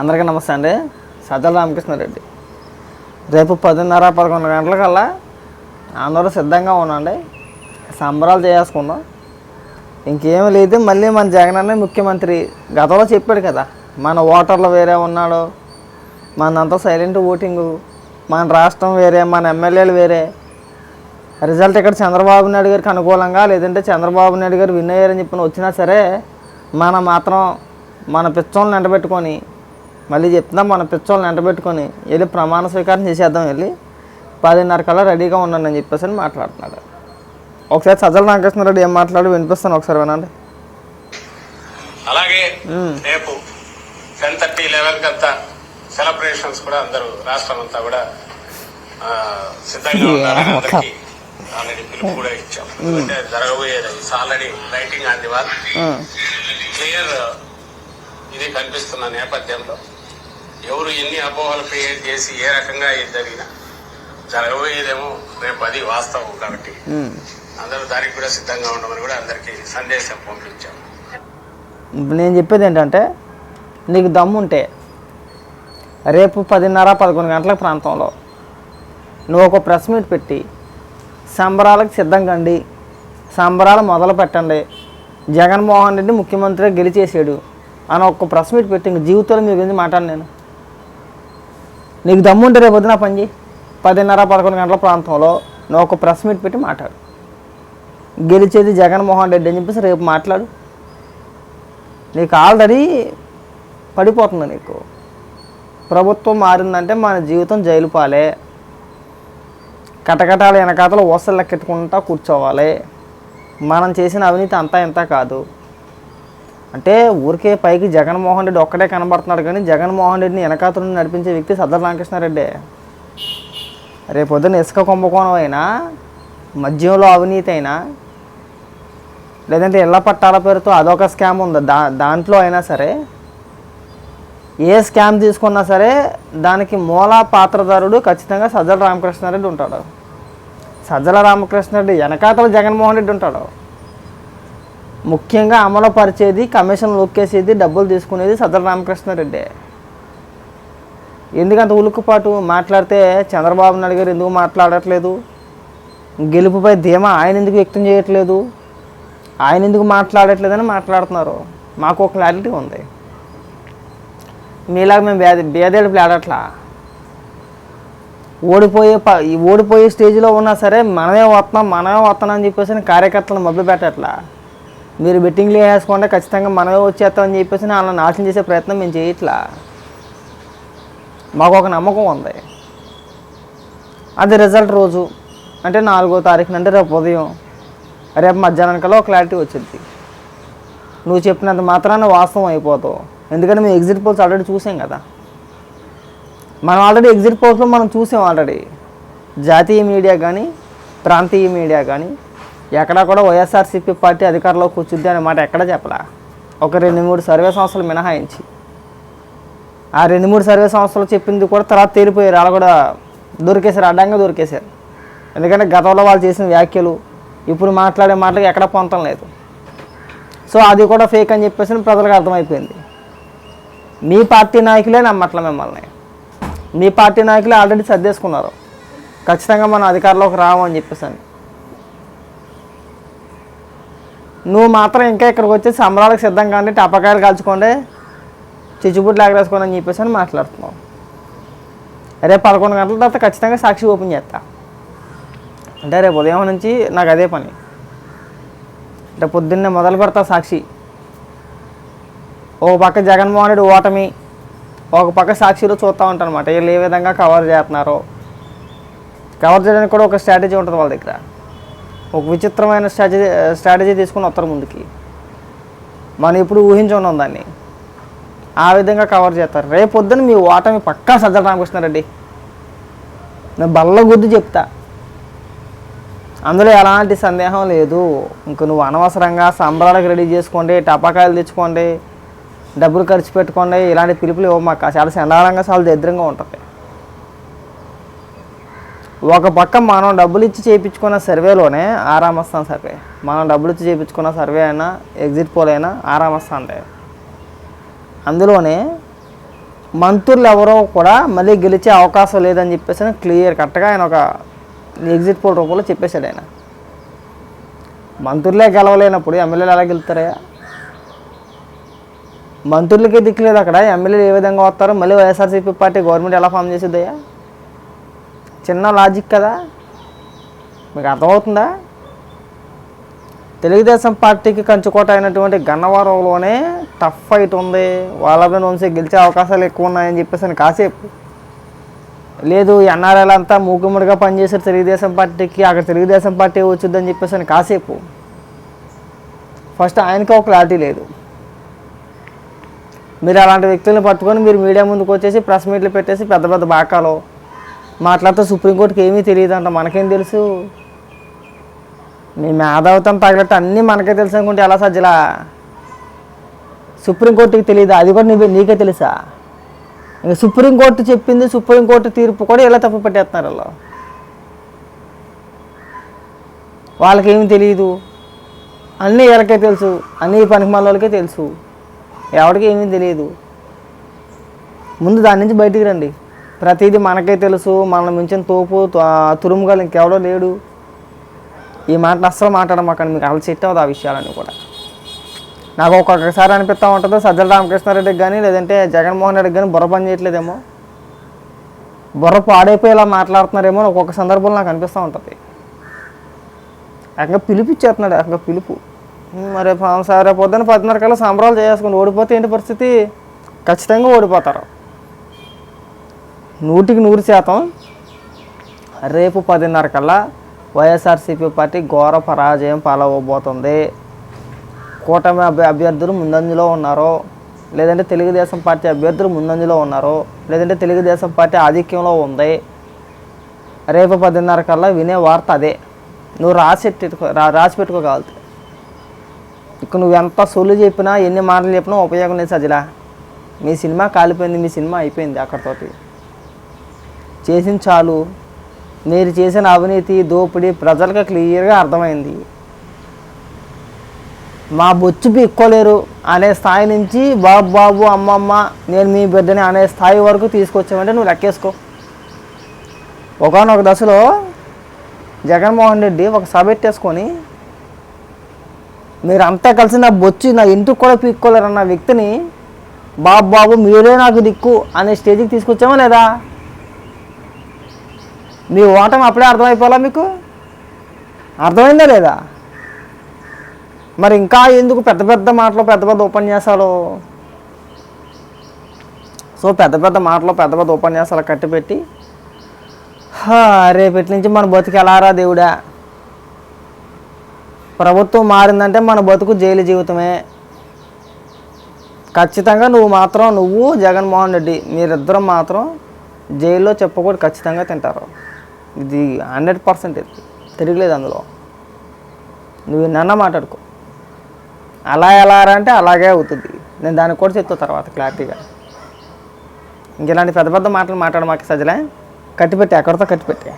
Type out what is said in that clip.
అందరికీ నమస్తే అండి. సజ్జల రామకృష్ణారెడ్డి. రేపు పదిన్నర పదకొండు గంటలకల్లా అందరూ సిద్ధంగా ఉండండి సంబరాలు చేసుకుందాం ఇంకేం లేదు మళ్ళీ మన జగన్ అనే ముఖ్యమంత్రి గతంలో చెప్పాడు కదా మన ఓటర్లు వేరే ఉన్నాడు మనంతా సైలెంట్ ఓటింగు మన రాష్ట్రం వేరే మన ఎమ్మెల్యేలు వేరే. రిజల్ట్ ఇక్కడ చంద్రబాబు నాయుడు గారికి అనుకూలంగా లేదంటే చంద్రబాబు నాయుడు గారు విన్ అయ్యారని చెప్పిన వచ్చినా సరే మనం మాత్రం మన పిచ్చోళ్ళని ఎండబెట్టుకొని మళ్ళీ చెప్తున్నాం మన పిచ్చోళ్ళని ఎండబెట్టుకొని వెళ్ళి ప్రమాణ స్వీకారం చేసేద్దాం వెళ్ళి. పదిన్నర కల్లా రెడీగా ఉన్నాను అని చెప్పేసి అని మాట్లాడుతున్నాడు. ఒకసారి సజ్జల రామకృష్ణారెడ్డి ఏం మాట్లాడు వినిపిస్తాను ఒకసారి వినండి. అలాగే. రేపు టెన్ థర్టీ లెవెన్ కంతా సెలబ్రేషన్స్ కూడా అందరూ రాష్ట్రం అంతా కూడా సిద్ధంగా ఉన్నారు ఆల్రెడీ పిలుపు కూడా ఇచ్చాం. జరగబోయేది already writing on the wall. Clear ఇది కనిపిస్తున్న నేపథ్యంలో ఎవరు ఎన్ని అపోహలు క్రియేట్ చేసి ఏ రకంగా ఇది జరిగినా జరగబోయేదేమో రేపు అది వాస్తవం కాబట్టి ఉం. అందరూ దానికి కూడా సిద్ధంగా ఉండమని కూడా అందరికీ సందేశం పంపించాం ఇప్పుడు నేను చెప్పేది ఏంటంటే నీకు దమ్ముంటే రేపు పదిన్నర పదకొండు గంటల ప్రాంతంలో నువ్వు ఒక ప్రెస్ మీట్ పెట్టి సంబరాలకు సిద్ధంగా అండి సంబరాలు మొదలు పెట్టండి జగన్మోహన్ రెడ్డి ముఖ్యమంత్రిగా గెలిచేసాడు అని ఒక ప్రెస్ మీట్ పెట్టి ఇంక జీవితంలో మీ గురించి మాట్లాడు నేను నీకు దమ్ముంటే రేపు వద్దున పని చేయి. పదిన్నర పదకొండు గంటల ప్రాంతంలో నువ్వు ఒక ప్రెస్ మీట్ పెట్టి మాట్లాడు. గెలిచేది జగన్మోహన్ రెడ్డి అని చెప్పేసి రేపు మాట్లాడు. నీకు ఆల్రెడీ పడిపోతుంది నీకు. ప్రభుత్వం మారిందంటే మన జీవితం జైలు పాలే. కటకటాల వెనకాతలు ఓసలు లెక్కెత్తుకుంటా కూర్చోవాలి. మనం చేసిన అవినీతి అంతా ఇంత కాదు. అంటే ఊరికే పైకి జగన్మోహన్ రెడ్డి ఒక్కడే కనబడుతున్నాడు కానీ జగన్మోహన్ రెడ్డిని వెనకాతల నుండి నడిపించే వ్యక్తి సద్దర రామకృష్ణారెడ్డి రేపు పొద్దున్న ఇసుక కుంభకోణం అయినా మద్యంలో అవినీతి అయినా లేదంటే ఇళ్ళ పట్టాల పేరుతో అదొక స్కామ్ ఉంది? దా దాంట్లో అయినా సరే ఏ స్కామ్ తీసుకున్నా సరే దానికి మూల పాత్రధారుడు ఖచ్చితంగా సజ్జల రామకృష్ణారెడ్డి ఉంటాడు. సజ్జల రామకృష్ణారెడ్డి వెనకాతల జగన్మోహన్ రెడ్డి ఉంటాడు. ముఖ్యంగా అమలు పరిచేది కమిషన్ లొక్కేసేది డబ్బులు తీసుకునేది సదరు రామకృష్ణారెడ్డి. ఎందుకంత ఉలుక్కుపాటు మాట్లాడితే చంద్రబాబు నాయుడు గారు ఎందుకు మాట్లాడట్లేదు? గెలుపుపై ధీమా ఆయన ఎందుకు వ్యక్తం చేయట్లేదు? ఆయన ఎందుకు మాట్లాడట్లేదని మాట్లాడుతున్నారు. మాకు ఒక క్లారిటీ ఉంది. మీలాగా మేము బేద బేదేడుపులు ఆడట్లా. ఓడిపోయే ప ఓడిపోయే స్టేజ్లో ఉన్నా సరే మనమే వస్తున్నాం మనమే వస్తున్నాం అని చెప్పేసి కార్యకర్తలను మభ్య పెట్టట్లా మీరు బెట్టింగ్లు వేసుకోండి ఖచ్చితంగా మనమే వచ్చేస్తామని చెప్పేసి వాళ్ళని నాశనం చేసే ప్రయత్నం మేము చేయట్లా. మాకు ఒక నమ్మకం ఉంది. అది రిజల్ట్ రోజు అంటే నాలుగో తారీఖున అంటే రేపు ఉదయం రేపు మధ్యాహ్నం ఒక క్లారిటీ వచ్చింది నువ్వు చెప్పినంత మాత్రాన వాస్తవం అయిపోతావు. ఎందుకంటే మేము ఎగ్జిట్ పోల్స్ ఆల్రెడీ చూసాం కదా. మనం ఆల్రెడీ ఎగ్జిట్ పోల్స్లో మనం చూసాం ఆల్రెడీ జాతీయ మీడియా కానీ ప్రాంతీయ మీడియా కానీ ఎక్కడా కూడా వైఎస్ఆర్సీపీ పార్టీ అధికారంలో కూర్చుద్ది అనే మాట ఎక్కడ చెప్పలా. ఒక రెండు మూడు సర్వే సంస్థలు మినహాయించి. ఆ రెండు మూడు సర్వే సంస్థలు చెప్పింది కూడా తర్వాత తేలిపోయారు. వాళ్ళు కూడా దొరికేశారు అడ్డంగా దొరికేశారు. ఎందుకంటే గతంలో వాళ్ళు చేసిన వ్యాఖ్యలు ఇప్పుడు మాట్లాడే మాటలకు ఎక్కడ పొంతం లేదు. సో అది కూడా ఫేక్ అని చెప్పేసి ప్రజలకు అర్థమైపోయింది. మీ పార్టీ నాయకులే నమ్మట్ల మిమ్మల్ని. మీ పార్టీ నాయకులే ఆల్రెడీ సర్దేసుకున్నారు. ఖచ్చితంగా మనం అధికారంలోకి రావని అని చెప్పేసి అని నువ్వు మాత్రం ఇంకా ఇక్కడికి వచ్చి సంబరాలకు సిద్ధంగా కానీ టపకాయలు కాల్చుకోండి చిచ్చుబుట్లు ఎగరేసుకోండి అని చెప్పేసి అని మాట్లాడుతున్నావు. రేపు పదకొండు గంటల తర్వాత ఖచ్చితంగా సాక్షి ఓపెన్ చేస్తా. అంటే రేపు ఉదయం నుంచి నాకు అదే పని. అంటే పొద్దున్నే మొదలు పెడతా సాక్షి. ఒక పక్క జగన్మోహన్ రెడ్డి ఓటమి ఒక పక్క సాక్షిలో చూస్తూ ఉంటాను అనమాట వీళ్ళు ఏ విధంగా కవర్ చేస్తున్నారో. కవర్ చేయడానికి కూడా ఒక స్ట్రాటజీ ఉంటుంది వాళ్ళ దగ్గర. ఒక విచిత్రమైన స్ట్రాటజీ స్ట్రాటజీ తీసుకుని వస్తారు ముందుకి. మనం ఇప్పుడు ఊహించుకున్నాం దాన్ని. ఆ విధంగా కవర్ చేస్తారు. రేపు పొద్దున మీ ఓటమి పక్కా సజ్జల రామకృష్ణారెడ్డి. నేను బల్ల గుద్దు చెప్తా. అందులో ఎలాంటి సందేహం లేదు. ఇంక నువ్వు అనవసరంగా సంబరాలకు రెడీ చేసుకోండి టపాకాయలు తెచ్చుకోండి డబ్బులు ఖర్చు పెట్టుకోండి ఇలాంటి పిలుపులు ఇవ్వమాక చాలా చండాలంగా చాలా దరిద్రంగా ఉంటుంది. ఒక పక్క మనం డబ్బులు ఇచ్చి చేయించుకున్న సర్వేలోనే ఆరామస్తాం సర్వే. మనం డబ్బులు ఇచ్చి చేయించుకున్న సర్వే అయినా ఎగ్జిట్ పోల్ అయినా ఆరామస్థాన్ అందులోనే మంత్రులు ఎవరో కూడా మళ్ళీ గెలిచే అవకాశం లేదని చెప్పేసి క్లియర్ కరెక్ట్గా ఆయన ఒక ఎగ్జిట్ పోల్ రూపంలో చెప్పేశాడు ఆయన. మంత్రులే గెలవలేనప్పుడు ఎమ్మెల్యేలు ఎలా గెలుస్తారయ్యా మంత్రులకే దిక్కులేదు అక్కడ. ఎమ్మెల్యేలు ఏ విధంగా వస్తారు? మళ్ళీ వైఎస్ఆర్సీపీ పార్టీ గవర్నమెంట్ ఎలా ఫామ్ చేసిద్దయ్యా? చిన్న లాజిక్ కదా? మీకు అర్థమవుతుందా? తెలుగుదేశం పార్టీకి కంచుకోట అయినటువంటి గన్నవరంలోనే టఫ్ ఫైట్ ఉంది. వాళ్ళ వంశీ గెలిచే అవకాశాలు ఎక్కువ ఉన్నాయని చెప్పేసి అని కాసేపు. లేదు ఎన్ఆర్ఎల్ అంతా మూకుమ్మడిగా పనిచేసారు తెలుగుదేశం పార్టీకి అక్కడ తెలుగుదేశం పార్టీ వచ్చిందని చెప్పేసి అని కాసేపు. ఫస్ట్ ఆయనకి ఒక క్లారిటీ లేదు. మీరు అలాంటి వ్యక్తులను పట్టుకొని మీరు మీడియా ముందుకు వచ్చేసి ప్రెస్ మీట్లు పెట్టేసి పెద్ద పెద్ద బాకాలో మాట్లాడితే సుప్రీంకోర్టుకి ఏమీ తెలియదు అంట మనకేం తెలుసు? మీ మేధావితం తగలట్టు అన్నీ మనకే తెలుసు అనుకుంటే ఎలా సజ్జలా సుప్రీంకోర్టుకి తెలియదు? అది కూడా నీవే నీకే తెలుసా? ఇంకా సుప్రీంకోర్టు చెప్పింది సుప్రీంకోర్టు తీర్పు కూడా ఇలా తప్పు పెట్టేస్తున్నారు వాళ్ళు? వాళ్ళకేమి తెలియదు అన్నీ వీళ్ళకే తెలుసు? అన్నీ పనికి వాళ్ళకే తెలుసు. ఎవరికి ఏమీ తెలియదు ముందు దాని నుంచి బయటికి రండి. ప్రతిదీ మనకే తెలుసు మనల్ని మించిన తోపు త- ఇంకెవడో లేడు. ఈ మాటలు అస్సలు మాట్లాడమాకండి మీకు అసలు సెట్ అవ్వదు ఆ విషయాలన్నీ కూడా. నాకు ఒక్కొక్కసారి అనిపిస్తూ ఉంటుంది సజ్జల రామకృష్ణారెడ్డికి కానీ లేదంటే జగన్మోహన్ రెడ్డికి కానీ బుర్ర పని చేయట్లేదేమో. బుర్ర పాడైపోయేలా మాట్లాడుతున్నారేమో ఒక్కొక్క సందర్భంలో నాకు అనిపిస్తూ ఉంటుంది. ఏకంగా పిలిపిచ్చేస్తున్నాడు అక్కడ పిలుపు. మరి సార్ పొద్దున్న పదిన్నర కల్లా సంబరాలు చేసుకుని ఓడిపోతే ఏంటి పరిస్థితి? ఖచ్చితంగా ఓడిపోతారు. నూటికి నూరు శాతం రేపు పదిన్నర కల్లా వైఎస్ఆర్సీపీ పార్టీ ఘోర పరాజయం పాలవబోతుంది కూటమి అభ్య అభ్యర్థులు ముందంజలో ఉన్నారో లేదంటే తెలుగుదేశం పార్టీ అభ్యర్థులు ముందంజలో ఉన్నారో లేదంటే తెలుగుదేశం పార్టీ ఆధిక్యంలో ఉంది. రేపు పదిన్నర కల్లా వినే వార్త అదే. నువ్వు రాసి పెట్టుకో రాసి పెట్టుకోగలుగుతావు ఇక నువ్వు ఎంత సొల్లు చెప్పినా ఎన్ని మాటలు చెప్పినా ఉపయోగం లేదు సజిలా మీ సినిమా కాలిపోయింది మీ సినిమా అయిపోయింది అక్కడితోటి. చేసింది చాలు. మీరు చేసిన అవినీతి దోపిడీ ప్రజలకు క్లియర్గా అర్థమైంది. మా బొచ్చు పీక్కోలేరు అనే స్థాయి నుంచి బాబు బాబు అమ్మమ్మ నేను మీ బిడ్డని అనే స్థాయి వరకు తీసుకొచ్చామంటే నువ్వు లెక్కేసుకో. ఒకనొక దశలో జగన్మోహన్ రెడ్డి ఒక సభ పెట్టేసుకొని మీరంతా కలిసి నా బొచ్చు నా ఇంటికి కూడా పీక్కోలేరు అన్న వ్యక్తిని బాబు బాబు మీరే నాకు దిక్కు అనే స్టేజ్కి తీసుకొచ్చామా లేదా? మీ ఓటమి అప్పుడే అర్థమైపోవాలా మీకు? అర్థమైందా లేదా? మరి ఇంకా ఎందుకు పెద్ద పెద్ద మాటలు పెద్ద పెద్ద ఉపన్యాసాలు? సో పెద్ద పెద్ద మాటలు పెద్ద పెద్ద ఉపన్యాసాలు కట్టిపెట్టి రేపటి నుంచి మన బతుకు ఎలారా దేవుడా? ప్రభుత్వం మారిందంటే మన బతుకు జైలు జీవితమే. ఖచ్చితంగా నువ్వు మాత్రం నువ్వు జగన్మోహన్ రెడ్డి మీరిద్దరం మాత్రం జైల్లో చెప్పకూడదు ఖచ్చితంగా తింటారు. ఇది హండ్రెడ్ పర్సెంట్ తిరగలేదు అందులో. నువ్వు నన్న మాట్లాడుకో. అలా ఎలా రా అంటే అలాగే అవుతుంది. నేను దాన్ని కూడా చెప్తా తర్వాత క్లారిటీగా. ఇంక ఇలాంటి పెద్ద పెద్ద మాటలు మాట్లాడ మాకు సజ్జలే. కట్టిపెట్టి ఎక్కడితో కట్టిపెట్టే.